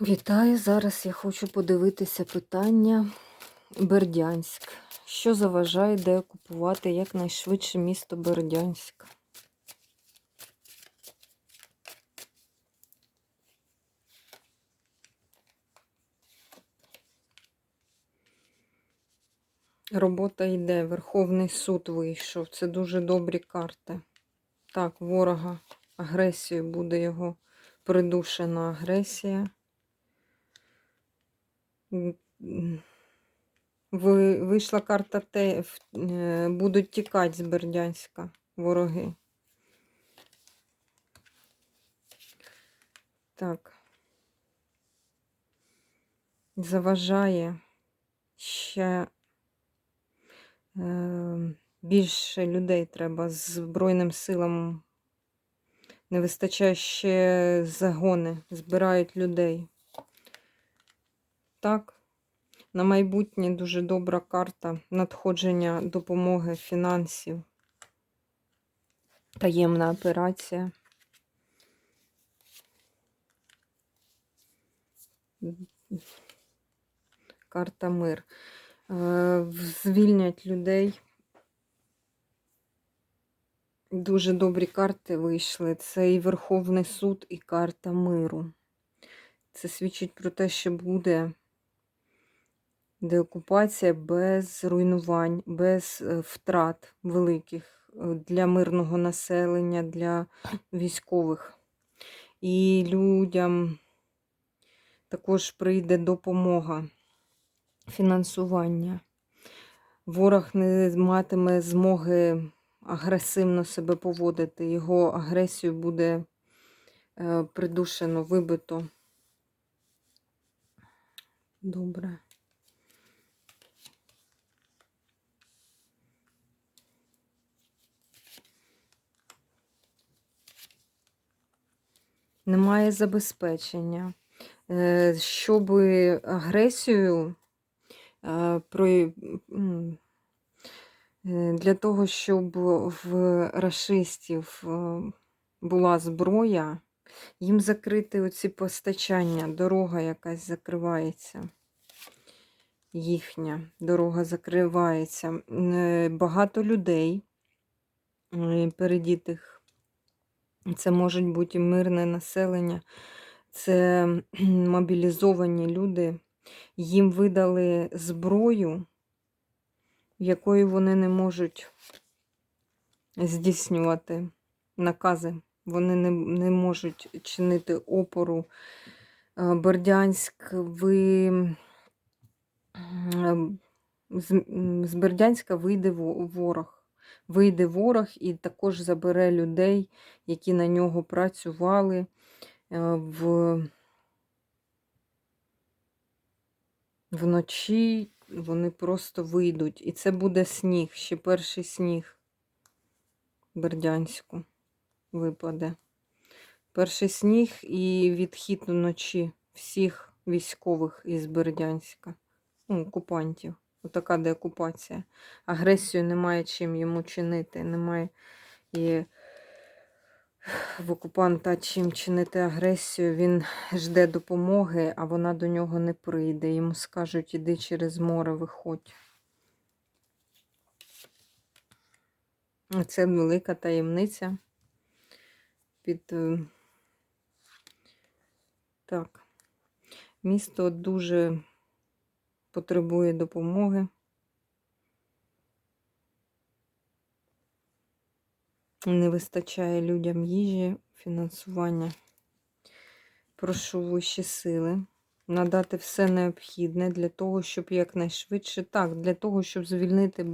Вітаю! Зараз я хочу подивитися питання Бердянськ. Що заважає де окупувати якнайшвидше місто Бердянськ? Робота йде, Верховний суд вийшов. Це дуже добрі карти. Так, ворога агресію буде його придушена агресія. Вийшла карта те, е, будуть тікати з Бердянська вороги. Так. Заважає ще е, більше людей треба з Збройним силам. Не вистачає ще загони, збирають людей. Так. На майбутнє дуже добра карта надходження допомоги фінансів. Таємна операція. Карта мир. Е, Звільнять людей. Дуже добрі карти вийшли. Це і Верховний суд, і карта миру. Це свідчить про те, що буде деокупація без руйнувань, без е, втрат великих е, для мирного населення, для військових. І людям також прийде допомога, фінансування. Ворог не матиме змоги агресивно себе поводити. Його агресію буде е, придушено, вибито. Добре. Немає забезпечення. Е, Щоб агресію е, е, для того, щоб в рашистів е, була зброя, їм закрити оці постачання, дорога якась закривається. Їхня дорога закривається. Багато людей передітих це можуть бути мирне населення, це мобілізовані люди. Їм видали зброю, якою вони не можуть здійснювати накази. Вони не, не можуть чинити опору. Е, Бердянськ, ви е, з, з Бердянська вийде ворог. Вийде ворог і також забере людей, які на нього працювали е, в... вночі. Вони просто вийдуть. І це буде сніг, ще перший сніг Бердянську випаде. Перший сніг і відхід вночі всіх військових із Бердянська, ну, окупантів. Отака деокупація. Агресію немає чим йому чинити. Немає і в окупанта чим чинити агресію. Він жде допомоги, а вона до нього не прийде. Йому скажуть, іди через море, виходь. Це велика таємниця. Під е, так. Місто дуже потребує допомоги. Не вистачає людям їжі, фінансування. Прошу вищі сили надати все необхідне для того, щоб якнайшвидше, так, для того, щоб звільнити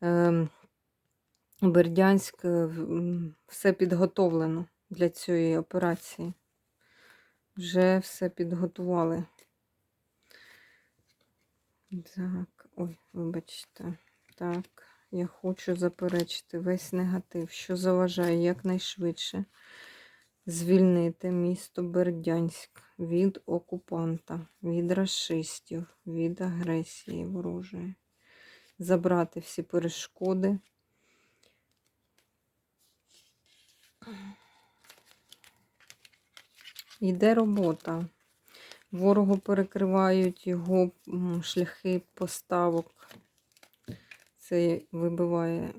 ем, Бердянськ, е, все підготовлено для цієї операції. Вже все підготували. Так, ой, вибачте. Так, я хочу заперечити весь негатив, що заважає якнайшвидше звільнити місто Бердянськ від окупанта, від расистів, від агресії ворожої, забрати всі перешкоди. Йде робота. Ворогу перекривають його шляхи поставок. Це вибиває,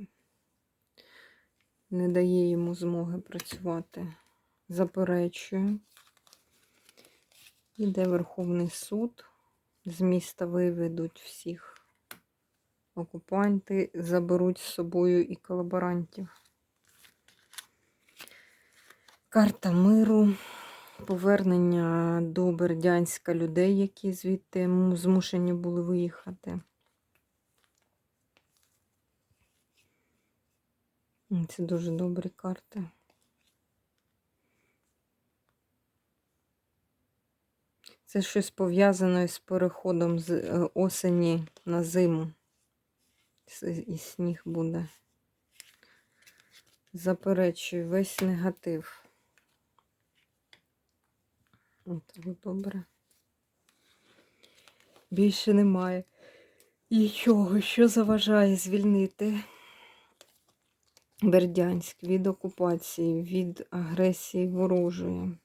не дає йому змоги працювати. Заперечує. Іде Верховний суд. З міста виведуть всіх. Окупанти заберуть з собою і колаборантів. Карта миру. Повернення до Бердянська людей, які звідти змушені були виїхати. Це дуже добрі карти. Це щось пов'язане з переходом з е, осені на зиму. І сніг буде. Заперечую весь негатив. От добре. Більше немає нічого, що заважає звільнити Бердянськ від окупації, від агресії ворожої.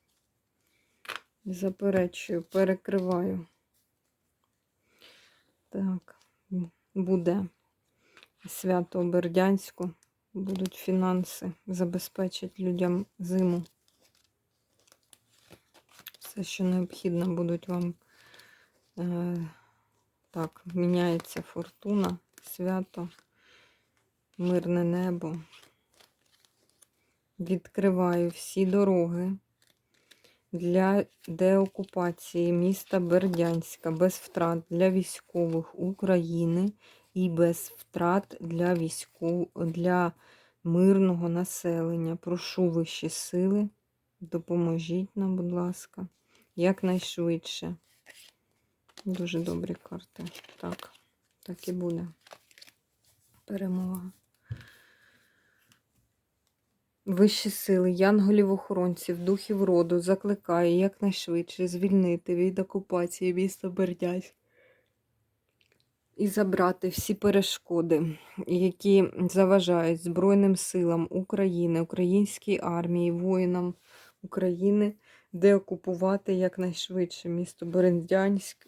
Заперечую, перекриваю. Так, буде свято Бердянську, будуть фінанси, забезпечать людям зиму. Все, що необхідно, будуть вам. Е, так, міняється фортуна, свято, мирне небо. Відкриваю всі дороги для деокупації міста Бердянська без втрат для військових України і без втрат для військов... для мирного населення. Прошу вищі сили, допоможіть нам, будь ласка, якнайшвидше. Дуже добрі карти. Так, так і буде. Перемога. Вищі сили, янголів-охоронців, духів роду закликає якнайшвидше звільнити від окупації міста Бердянськ і забрати всі перешкоди, які заважають Збройним силам України, українській армії, воїнам України, деокупувати якнайшвидше місто Бердянськ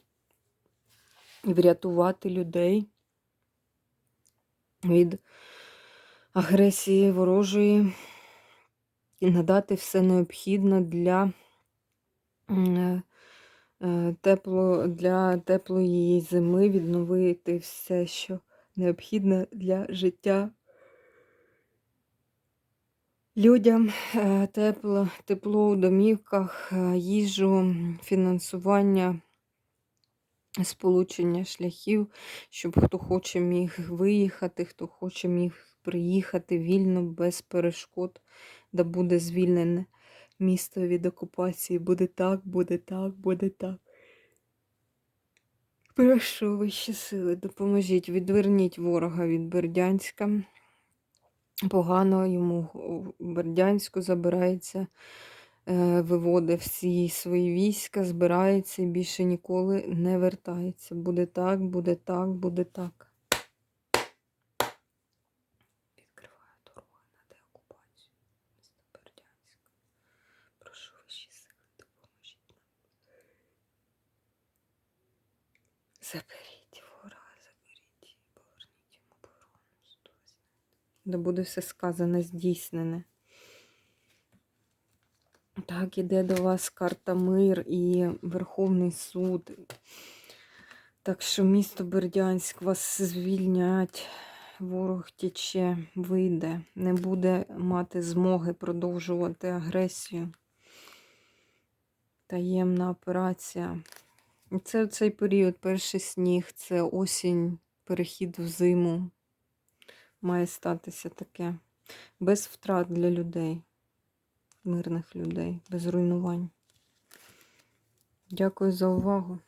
і врятувати людей від агресії ворожої і надати все необхідне для е, тепло, для теплої зими, відновити все, що необхідне для життя людям, Е, тепло, тепло у домівках, е, їжу, фінансування, сполучення шляхів, щоб хто хоче міг виїхати, хто хоче міг приїхати вільно, без перешкод, да буде звільнене місто від окупації. Буде так, буде так, буде так. Прошу вищі сили, допоможіть, відверніть ворога від Бердянська. Погано йому в Бердянську забирається, е, виводить всі свої війська, збирається і більше ніколи не вертається. Буде так, буде так, буде так. Відкриваю дорогу на деокупацію міста Бердянська. Прошу вищі сили, допоможіть нам ворога, заберіть і поверніть йому оборону. Стосі. Да буде все сказане, здійснене. Так, іде до вас карта Мир і Верховний суд. Так що місто Бердянськ вас звільнять, ворог тіче, вийде, не буде мати змоги продовжувати агресію. Таємна операція. Це цей період, перший сніг, це осінь, перехід в зиму. Має статися таке. Без втрат для людей, мирних людей, без руйнувань. Дякую за увагу.